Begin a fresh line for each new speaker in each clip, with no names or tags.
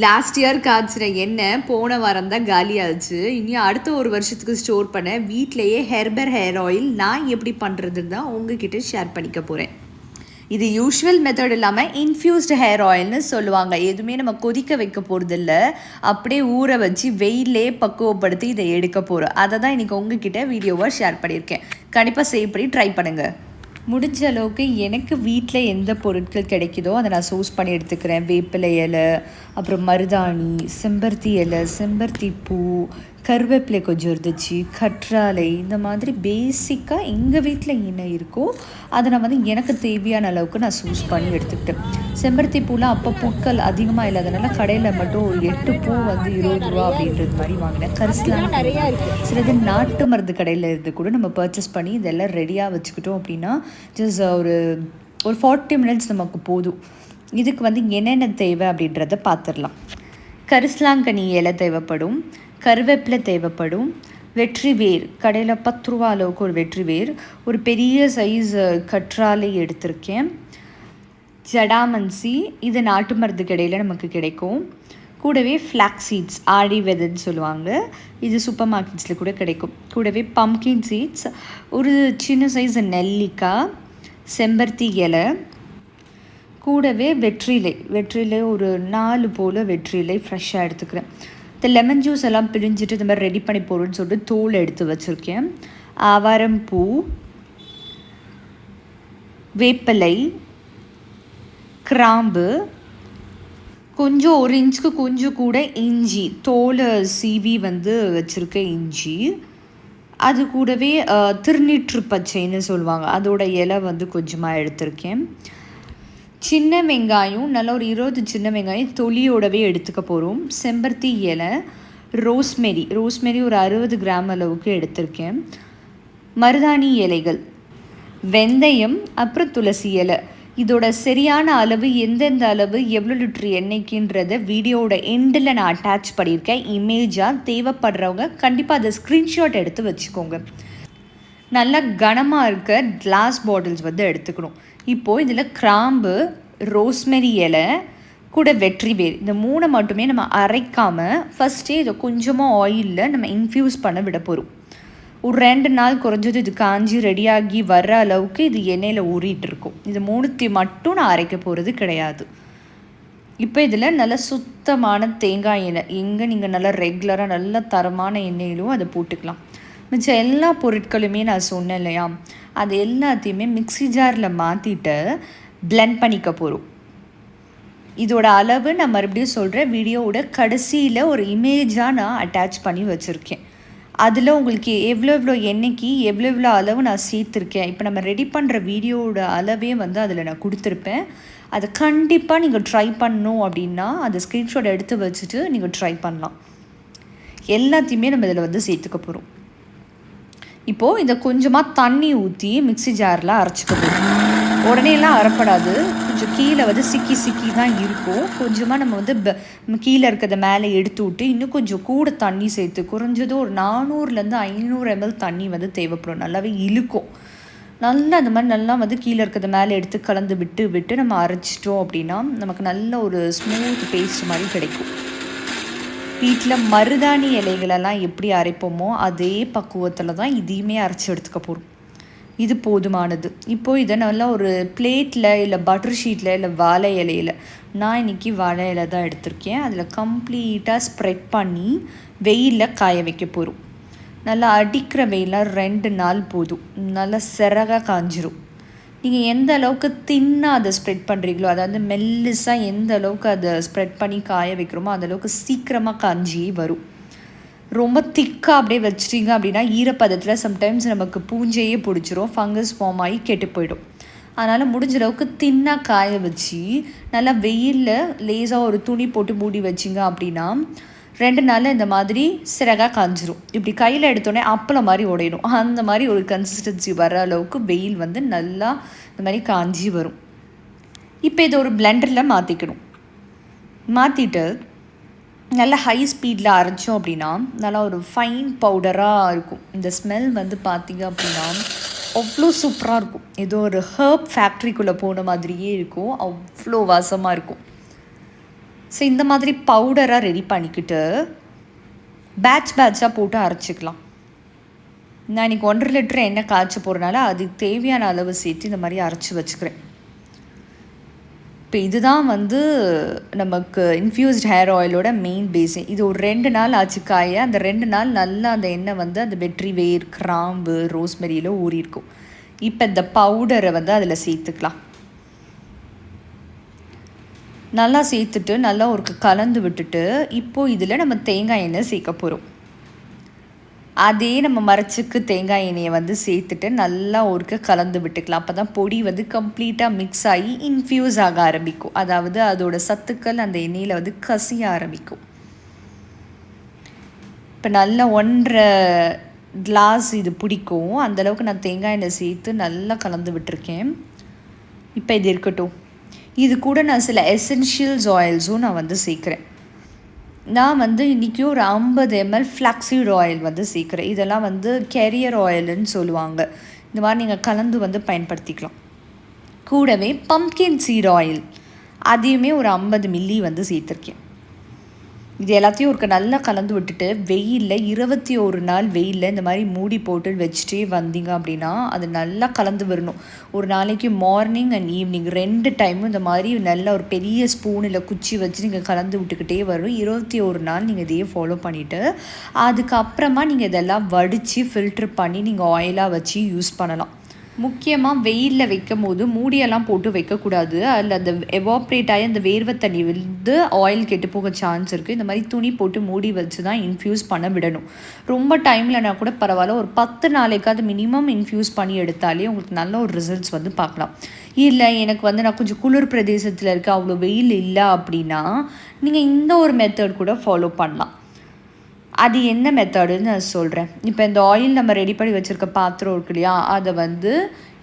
Last year காய்ச்சின எண்ணெய் போன வாரம் தான் காலியாச்சு இனி அடுத்த ஒரு வருஷத்துக்கு ஸ்டோர் பண்ண வீட்டிலையே ஹெர்பர் ஹேர் ஆயில் நான் எப்படி பண்ணுறதுன்னு தான் உங்ககிட்ட ஷேர் பண்ணிக்க போகிறேன் இது யூஷுவல் மெத்தட் இல்லாமல் இன்ஃப்யூஸ்டு ஹேர் ஆயில்னு சொல்லுவாங்க. எதுவுமே நம்ம கொதிக்க வைக்க போகிறதில்ல அப்படியே ஊற வச்சு வெயிலே பக்குவப்படுத்தி இதை எடுக்க போகிறோம் அதை தான் இன்றைக்கி உங்ககிட்ட வீடியோவாக ஷேர் பண்ணியிருக்கேன். கண்டிப்பாக சேவ் பண்ணி ட்ரை பண்ணுங்கள் முடிஞ்ச அளவுக்கு எனக்கு வீட்டில் எந்த பொருட்கள் கிடைக்குதோ அதை நான் சூஸ் பண்ணி எடுத்துக்கிறேன். வேப்பிலை இலை அப்புறம் மருதாணி செம்பருத்தி இலை செம்பருத்தி பூ கருவேப்பிலை கொஞ்சம் இருந்துச்சு கற்றாழை இந்த மாதிரி பேசிக்காக எங்கள் வீட்டில் என்ன இருக்கோ அதை நான் வந்து எனக்கு தேவையான அளவுக்கு நான் சூஸ் பண்ணி எடுத்துக்கிட்டேன். செம்பருத்தி பூலாம் அப்போ பூக்கள் அதிகமாக இல்லாதனால கடையில் மட்டும் ஒரு எட்டு பூ வந்து இருபது ரூபா அப்படின்றது மாதிரி வாங்கினேன். கரிசலாம் நிறையா இருக்குது சிலது நாட்டு மருந்து கடையில் இருந்து கூட நம்ம பர்ச்சேஸ் பண்ணி இதெல்லாம் ரெடியாக வச்சுக்கிட்டோம் அப்படின்னா ஜஸ்ட் ஒரு ஒரு ஃபார்ட்டி மினிட்ஸ் நமக்கு போதும். இதுக்கு வந்து என்னென்ன தேவை அப்படின்றத பார்த்துடலாம். கரிசலாங்கனி இலை தேவைப்படும். கருவேப்பிலை தேவைப்படும். வெற்றி வேர். கடையில் பத்து ரூபா அளவுக்கு ஒரு வெற்றி வேர். ஒரு பெரிய சைஸ் கற்றாலை எடுத்திருக்கேன். ஜடாமன்சி இது நாட்டு மருந்து கடையில் நமக்கு கிடைக்கும். கூடவே ஃப்ளாக் சீட்ஸ் ஆடி வெதன்னு சொல்லுவாங்க. இது சூப்பர் மார்க்கெட்ஸில் கூட கிடைக்கும். கூடவே பம்கின் சீட்ஸ் ஒரு சின்ன சைஸ் நெல்லிக்காய் செம்பருத்தி இலை கூடவே வெற்றிலை. வெற்றிலை ஒரு நாலு போல் வெற்றிலை ஃப்ரெஷ்ஷாக எடுத்துக்கிறேன். இந்த லெமன் ஜூஸ் எல்லாம் பிழிஞ்சிட்டு இந்த மாதிரி ரெடி பண்ணி போடுன்னு சொல்லிட்டு தோல் எடுத்து வச்சுருக்கேன். ஆவாரம் பூ வேப்பிலை கிராம்பு கொஞ்சம் ஒரு இன்ச்சுக்கு கொஞ்சம் கூட இஞ்சி தோலை சீவி வந்து வச்சுருக்க இஞ்சி. அது கூடவே திருநீற்று பச்சைன்னு சொல்லுவாங்க. அதோட இலை வந்து கொஞ்சமாக எடுத்திருக்கேன். சின்ன வெங்காயம் நல்லா ஒரு இருபது சின்ன வெங்காயம் தொலியோடவே எடுத்துக்க போகிறோம் செம்பருத்தி இலை ரோஸ்மெரி. ரோஸ்மெரி ஒரு அறுபது கிராம் அளவுக்கு எடுத்திருக்கேன். மருதாணி இலைகள் வெந்தயம் அப்புறம் துளசி இலை. இதோட சரியான அளவு எந்தெந்த அளவு எவ்வளோ லிட்ரு எண்ணெய்க்குன்றத வீடியோட எண்டில் நான் அட்டாச் பண்ணியிருக்கேன். இமேஜாக தேவைப்படுறவங்க கண்டிப்பாக அதை ஸ்க்ரீன்ஷாட் எடுத்து வச்சுக்கோங்க. நல்லா கனமாக இருக்க கிளாஸ் பாட்டில்ஸ் வந்து எடுத்துக்கணும். இப்போது இதில் கிராம்பு ரோஸ்மெரி இலை கூட வெற்றி வேர். இந்த மூணை மட்டுமே நம்ம அரைக்காமல் ஃபஸ்ட்டே இதை கொஞ்சமாக ஆயிலில் நம்ம இன்ஃப்யூஸ் பண்ண விட போகிறோம் ஒரு ரெண்டு நாள் குறைஞ்சது இது காஞ்சி ரெடியாகி வர்ற அளவுக்கு இது எண்ணெயில் ஊறிட்டு இருக்கும். இது மூணுத்தி மட்டும் நான் அரைக்க போகிறது கிடையாது. இப்போ இதில் நல்ல சுத்தமான தேங்காய் எண்ணெய். எங்கே நீங்கள் நல்லா ரெகுலராக நல்ல தரமான எண்ணெயிலும் அதை போட்டுக்கலாம். மிச்சம் எல்லா பொருட்களுமே நான் சொன்னேன் இல்லையா? அது எல்லாத்தையுமே மிக்சி ஜாரில் மாற்றிட்டு பிளெண்ட் பண்ணிக்க போகிறோம் இதோட அளவு நான் மறுபடியும் சொல்கிறேன் வீடியோவோட கடைசியில் ஒரு இமேஜாக நான் அட்டாச் பண்ணி வச்சுருக்கேன். அதில் உங்களுக்கு எவ்வளோ எவ்வளோ எண்ணெய்க்கு எவ்வளோ எவ்வளோ அளவு நான் சேர்த்துருக்கேன். இப்போ நம்ம ரெடி பண்ணுற வீடியோவோட அளவே வந்து அதில் நான் கொடுத்துருப்பேன். அதை கண்டிப்பாக நீங்கள் ட்ரை பண்ணணும் அப்படின்னா அந்த ஸ்க்ரீன்ஷாட் எடுத்து வச்சுட்டு நீங்கள் ட்ரை பண்ணலாம். எல்லாத்தையுமே நம்ம இதில் வந்து சேர்த்துக்க போகிறோம் இப்போது இதை கொஞ்சமாக தண்ணி ஊற்றி மிக்சி ஜாரில் அரைச்சிக்க போகிறோம் உடனேலாம் அரைப்படாது. கொஞ்சம் கீழே வந்து சிக்கி சிக்கி தான் இருக்கும். கொஞ்சமாக நம்ம வந்து கீழே இருக்கிறத மேலே எடுத்து விட்டு இன்னும் கொஞ்சம் கூட தண்ணி சேர்த்து குறைஞ்சது ஒரு நானூறுலேருந்து ஐநூறு எம்எல் தண்ணி வந்து தேவைப்படும். நல்லாவே இழுக்கும். நல்லா அந்த மாதிரி நல்லா வந்து கீழே இருக்கிறத மேலே எடுத்து கலந்து விட்டு விட்டு நம்ம அரைச்சிட்டோம் அப்படின்னா நமக்கு நல்ல ஒரு ஸ்மூத் பேஸ்ட் மாதிரி கிடைக்கும். வீட்டில் மருதாணி இலைகளெல்லாம் எப்படி அரைப்போமோ அதே பக்குவத்தில் தான் இதையுமே அரைச்சி எடுத்துக்க போகிறோம் இது போதுமானது. இப்போது இதை நல்லா ஒரு பிளேட்டில் இல்லை பட்டர் ஷீட்டில் இல்லை வாழை இலையில் நான் இன்றைக்கி வாழை இலை தான் எடுத்திருக்கேன். அதில் கம்ப்ளீட்டாக ஸ்ப்ரெட் பண்ணி வெயிலில் காய வைக்க போகிறோம் நல்லா அடிக்கிற வெயிலாக ரெண்டு நாள் போதும். நல்லா சிறகாக காஞ்சிரும். நீங்கள் எந்த அளவுக்கு தின்னாக அதை ஸ்ப்ரெட் பண்ணுறீங்களோ அதாவது மெல்லிஸாக எந்த அளவுக்கு அதை ஸ்ப்ரெட் பண்ணி காய வைக்கிறோமோ அந்தளவுக்கு சீக்கிரமாக காஞ்சி வரும். ரொம்ப திக்காக அப்படியே வச்சிட்டிங்க அப்படின்னா ஈரப்பதத்தில் சம்டைம்ஸ் நமக்கு பூஞ்சையே பிடிச்சிரும் ஃபங்கஸ் ஃபார்ம் ஆகி கெட்டு போயிடும். அதனால் முடிஞ்ச அளவுக்கு தின்னாக காய வச்சு நல்லா வெயிலில் லேஸாக ஒரு துணி போட்டு மூடி வச்சிங்க அப்படின்னா ரெண்டு நாளில் இந்த மாதிரி சிறகாக காஞ்சிரும். இப்படி கையில் எடுத்தோடனே அப்பளம் மாதிரி உடையணும் அந்த மாதிரி ஒரு கன்சிஸ்டன்சி வர அளவுக்கு வெயில் வந்து நல்லா இந்த மாதிரி காஞ்சி வரும். இப்போ இதை ஒரு பிளெண்டரில் மாற்றிக்கணும் மாற்றிட்டு நல்லா ஹை ஸ்பீடில் அரைச்சோம் அப்படின்னா நல்லா ஒரு ஃபைன் பவுடராக இருக்கும். இந்த ஸ்மெல் வந்து பார்த்திங்க அப்படின்னா அவ்வளோ சூப்பராக இருக்கும். ஏதோ ஒரு ஹர்ப் ஃபேக்ட்ரிக்குள்ளே போன மாதிரியே இருக்கும். அவ்வளோ வாசமாக இருக்கும். ஸோ இந்த மாதிரி பவுடராக ரெடி பண்ணிக்கிட்டு பேட்ச் பேட்சாக போட்டு அரைச்சிக்கலாம். நான் இன்றைக்கி ஒன்றரை லிட்டர் எண்ணெய் காய்ச்ச போகிறனால அதுக்கு தேவையான அளவு சேர்த்து இந்த மாதிரி அரைச்சி வச்சுக்கிறேன். இப்போ இதுதான் வந்து நமக்கு இன்ஃப்யூஸ்ட் ஹேர் ஆயிலோட மெயின் பேஸு இது ஒரு ரெண்டு நாள் ஆச்சு காய. அந்த ரெண்டு நாள் நல்லா அந்த எண்ணெய் வந்து அந்த வெற்றி வேர் கிராம்பு ரோஸ்மெரியில் ஊறியிருக்கும். இப்போ இந்த பவுடரை வந்து அதில் சேர்த்துக்கலாம். நல்லா சேர்த்துட்டு நல்லா ஒரு கலந்து விட்டுட்டு இப்போது இதில் நம்ம தேங்காய் எண்ணெய் சேர்க்க போகிறோம் அதே நம்ம மரச்சுக்கு தேங்காய் எண்ணெயை வந்து சேர்த்துட்டு நல்லா ஒருக்க கலந்து விட்டுக்கலாம். அப்போ தான் பொடி வந்து கம்ப்ளீட்டாக மிக்ஸ் ஆகி இன்ஃப்யூஸ் ஆக ஆரம்பிக்கும். அதாவது அதோட சத்துக்கள் அந்த எண்ணெயில் வந்து கசிய ஆரம்பிக்கும். இப்போ நல்லா ஒன்றரை கிளாஸ் இது பிடிக்கும். அந்தளவுக்கு நான் தேங்காய் எண்ணெய் சேர்த்து நல்லா கலந்து விட்டுருக்கேன். இப்போ இது இருக்கட்டும். இது கூட நான் சில எசென்ஷியல்ஸ் ஆயில்ஸும் நான் வந்து சேர்க்குறேன். நான் வந்து இன்றைக்கி ஒரு ஐம்பது எம்எல் ஃப்ளாக்ஸீட் ஆயில் வந்து சேர்க்குறேன். இதெல்லாம் வந்து கெரியர் ஆயில்னு சொல்லுவாங்க. இந்த மாதிரி நீங்கள் கலந்து வந்து பயன்படுத்திக்கலாம். கூடவே பம்கின் சீட் ஆயில் அதையுமே ஒரு ஐம்பது மில்லி வந்து சேர்த்துருக்கேன். இது எல்லாத்தையும் ஒரு நல்லா கலந்து விட்டுட்டு வெயிலில் இருபத்தி ஒரு நாள் வெயிலில் இந்த மாதிரி மூடி போட்டு வச்சுட்டே வந்தீங்க அப்படின்னா அது நல்லா கலந்து வரணும் ஒரு நாளைக்கு மார்னிங் அண்ட் ஈவினிங் ரெண்டு டைமும் இந்த மாதிரி நல்ல ஒரு பெரிய ஸ்பூனில் குச்சி வச்சு நீங்கள் கலந்து விட்டுக்கிட்டே வரும். இருபத்தி ஒரு நாள் நீங்கள் இதையே ஃபாலோ பண்ணிவிட்டு அதுக்கப்புறமா நீங்கள் இதெல்லாம் வடித்து ஃபில்ட்ரு பண்ணி நீங்கள் ஆயிலாக வச்சு யூஸ் பண்ணலாம். முக்கியமாக வெயிலில் வைக்கும் போது மூடியெல்லாம் போட்டு வைக்கக்கூடாது. அதில் அந்த எவாப்ரேட் ஆகி அந்த வேர்வை தண்ணி வந்து ஆயில் கெட்டு போக சான்ஸ் இருக்குது இந்த மாதிரி துணி போட்டு மூடி வச்சு தான் இன்ஃப்யூஸ் பண்ண விடணும். ரொம்ப டைம்லனா கூட பரவாயில்ல. ஒரு பத்து நாளைக்காவது மினிமம் இன்ஃப்யூஸ் பண்ணி எடுத்தாலே உங்களுக்கு நல்ல ஒரு ரிசல்ட்ஸ் வந்து பார்க்கலாம். இல்லை எனக்கு வந்து நான் கொஞ்சம் குளிர் பிரதேசத்தில் இருக்க அவ்வளோ வெயில் இல்லை அப்படின்னா நீங்கள் இந்த ஒரு மெத்தட் கூட ஃபாலோ பண்ணலாம். அது என்ன மெத்தடுன்னு நான் சொல்கிறேன் இப்போ இந்த ஆயில் நம்ம ரெடி பண்ணி வச்சுருக்க பாத்திரம் இருக்கு இல்லையா அதை வந்து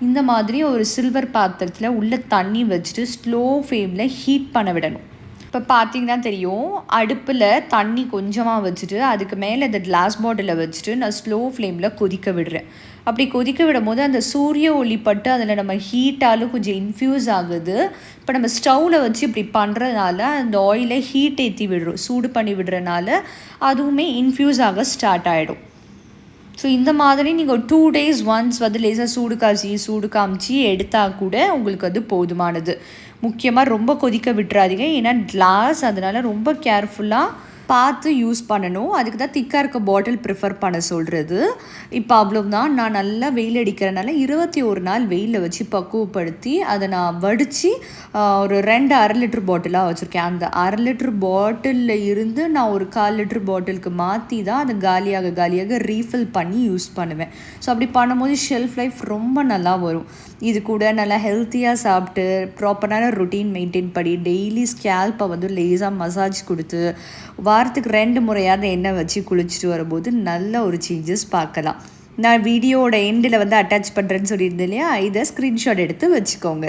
இந்த மாதிரி ஒரு சில்வர் பாத்திரத்தில் உள்ள தண்ணி வச்சுட்டு ஸ்லோ ஃப்ளேமில் ஹீட் பண்ண விடணும். இப்போ பார்த்தீங்கன்னா தெரியும் அடுப்பில் தண்ணி கொஞ்சமாக வச்சுட்டு அதுக்கு மேலே இந்த கிளாஸ் பாட்டிலில் வச்சுட்டு நான் ஸ்லோ ஃப்ளேமில் கொதிக்க விடுறேன். அப்படி கொதிக்க விடும் போது அந்த சூரிய ஒளி பட்டு அதில் நம்ம ஹீட்டாலும் கொஞ்சம் இன்ஃப்யூஸ் ஆகுது. இப்போ நம்ம ஸ்டவ்வில் வச்சு இப்படி பண்ணுறதுனால அந்த ஆயிலை ஹீட் ஏற்றி விடுறோம் சூடு பண்ணி விடுறதுனால அதுவுமே இன்ஃப்யூஸ் ஆக ஸ்டார்ட் ஆகிடும் ஸோ இந்த மாதிரி நீங்கள் ஒரு டூ டேஸ் ஒன்ஸ் வந்து லேசாக சூடு காய்ச்சி சூடு காமிச்சு எடுத்தால் கூட உங்களுக்கு அது போதுமானது. முக்கியமாக ரொம்ப கொதிக்க விட்டுறாதீங்க. ஏன்னா கிளாஸ் அதனால் ரொம்ப கேர்ஃபுல்லாக பார்த்து யூஸ் பண்ணணும். அதுக்கு தான் திக்காக இருக்க பாட்டில் ப்ரிஃபர் பண்ண சொல்கிறது இப்போ அவ்வளோதான் நான் நல்லா வெயில் அடிக்கிறனால இருபத்தி ஒரு நாள் வெயிலில் வச்சு பக்குவப்படுத்தி அதை நான் வடித்து ஒரு ரெண்டு அரை லிட்டர் பாட்டிலாக வச்சுருக்கேன். அந்த அரை லிட்டர் பாட்டிலில் இருந்து நான் ஒரு கால் லிட்டர் பாட்டிலுக்கு மாற்றி தான் அதை காலியாக காலியாக ரீஃபில் பண்ணி யூஸ் பண்ணுவேன். ஸோ அப்படி பண்ணும்போது ஷெல்ஃப் லைஃப் ரொம்ப நல்லா வரும். இது கூட நல்லா ஹெல்த்தியாக சாப்பிட்டு ப்ராப்பரான ருட்டீன் மெயின்டைன் பண்ணி டெய்லி ஸ்கேல்ப்பை வந்து லேஸாக மசாஜ் கொடுத்து வாரத்துக்கு ரெண்டு முறையாவது எண்ணெய் வச்சு குளிச்சுட்டு வரும்போது நல்ல ஒரு சேஞ்சஸ் பார்க்கலாம். நான் வீடியோவோட எண்டில் வந்து அட்டாச் பண்ணுறேன்னு சொல்லியிருந்தேன் இல்லையா? இதை ஸ்க்ரீன்ஷாட் எடுத்து வச்சுக்கோங்க.